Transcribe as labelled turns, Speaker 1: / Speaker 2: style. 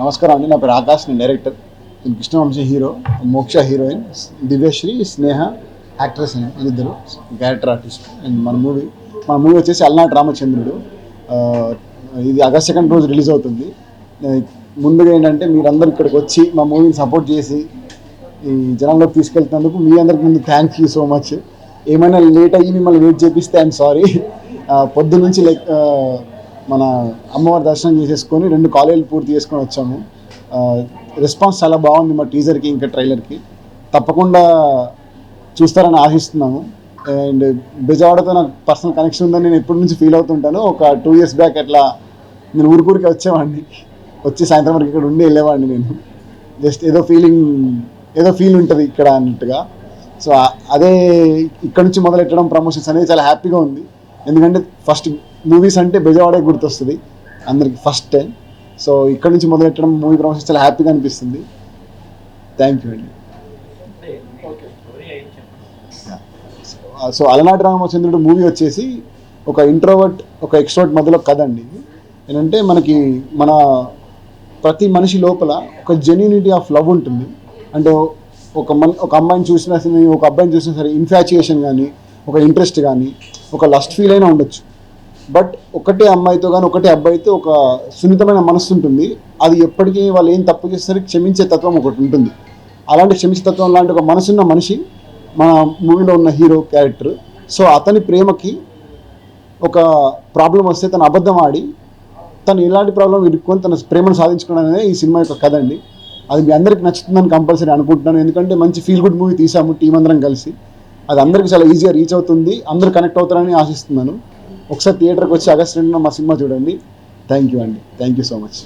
Speaker 1: నమస్కారం అండి నా పేరు ఆకాష్ నేను డైరెక్టర్. నేను Krishnavamsi hero Moksha heroine Divyasri Sneha actress అండి వీళ్ళిద్దరు క్యారెక్టర్ ఆర్టిస్ట్. అండ్ మన మూవీ మన మూవీ వచ్చేసి అల్నాటి రామచంద్రుడు. ఇది ఆగస్ట్ సెకండ్ రోజు రిలీజ్ అవుతుంది. ముందుగా ఏంటంటే మీరందరూ ఇక్కడికి వచ్చి మా మూవీని సపోర్ట్ చేసి ఈ జనంలోకి తీసుకెళ్తున్నందుకు మీ అందరికి ముందు థ్యాంక్ యూ సో మచ్ ఏమైనా లేట్ అయ్యి మిమ్మల్ని వెయిట్ చేపిస్తే ఐఎమ్ సారీ పొద్దు నుంచి లైక్ మన అమ్మవారి దర్శనం చేసేసుకొని రెండు కాలేజీలు పూర్తి చేసుకొని వచ్చాము. రెస్పాన్స్ చాలా బాగుంది మా టీజర్కి ఇంకా ట్రైలర్కి తప్పకుండా చూస్తారని ఆశిస్తున్నాము. అండ్ బెజవాడతో నాకు పర్సనల్ కనెక్షన్ ఉందని నేను ఎప్పటి నుంచి ఫీల్ అవుతుంటాను. ఒక టూ ఇయర్స్ బ్యాక్ అట్లా నేను ఊరికూరికి వచ్చేవాడిని. వచ్చి సాయంత్రం వరకు ఇక్కడ ఉండి వెళ్ళేవాడిని నేను. జస్ట్ ఏదో ఫీలింగ్ ఏదో ఫీల్ ఉంటుంది ఇక్కడ అన్నట్టుగా. సో అదే ఇక్కడ నుంచి మొదలెట్టడం ప్రమోషన్స్ అనేది చాలా హ్యాపీగా ఉంది. ఎందుకంటే ఫస్ట్ మూవీస్ అంటే బెజవాడే గుర్తొస్తుంది. అందరికి ఫస్ట్ టైం సో ఇక్కడ నుంచి మొదలెట్టడం మూవీ ప్రమోషన్స్ చాలా హ్యాపీగా అనిపిస్తుంది. థ్యాంక్ యూ అండి. సో అలనాటి రామచంద్రుడు మూవీ వచ్చేసి ఒక ఇంట్రోవర్ట్ ఒక ఎక్స్ట్రోవర్ట్ మధ్యలో కథ అండి ఇది. ఏంటంటే మనకి మన ప్రతి మనిషి లోపల ఒక జెన్యూనిటీ ఆఫ్ లవ్ ఉంటుంది. అంటే ఒక మన ఒక అమ్మాయిని చూసినా సరే ఒక అబ్బాయిని చూసినా సరే ఇన్ఫాచుయేషన్ కానీ ఒక ఇంట్రెస్ట్ కానీ ఒక లస్ట్ ఫీల్ అయినా ఉండొచ్చు. బట్ ఒకటే అమ్మాయితో కానీ ఒకటే అబ్బాయితో ఒక సున్నితమైన మనస్సు ఉంటుంది. అది ఎప్పటికీ వాళ్ళు ఏం తప్పు చేస్తే క్షమించే తత్వం ఒకటి ఉంటుంది. అలాంటి క్షమించే తత్వం లాంటి ఒక మనసున్న మనిషి మన మూవీలో ఉన్న హీరో క్యారెక్టర్. సో అతని ప్రేమకి ఒక ప్రాబ్లం వస్తే తను అబద్ధం ఆడి తను ఎలాంటి ప్రాబ్లం ఇరుక్కొని తన ప్రేమను సాధించుకోవడం అనేది ఈ సినిమా యొక్క కథ అండి. అది మీ అందరికి నచ్చుతుందని కంపల్సరీ అనుకుంటున్నాను. ఎందుకంటే మంచి ఫీల్ గుడ్ మూవీ తీసాము టీం అందరం కలిసి. అది అందరికీ చాలా ఈజీగా రీచ్ అవుతుంది. అందరూ కనెక్ట్ అవుతారని ఆశిస్తున్నాను. ఒకసారి థియేటర్కి వచ్చి ఆగస్ట్ రెండున మా సినిమా చూడండి. థ్యాంక్ యూ అండి. Thank you so much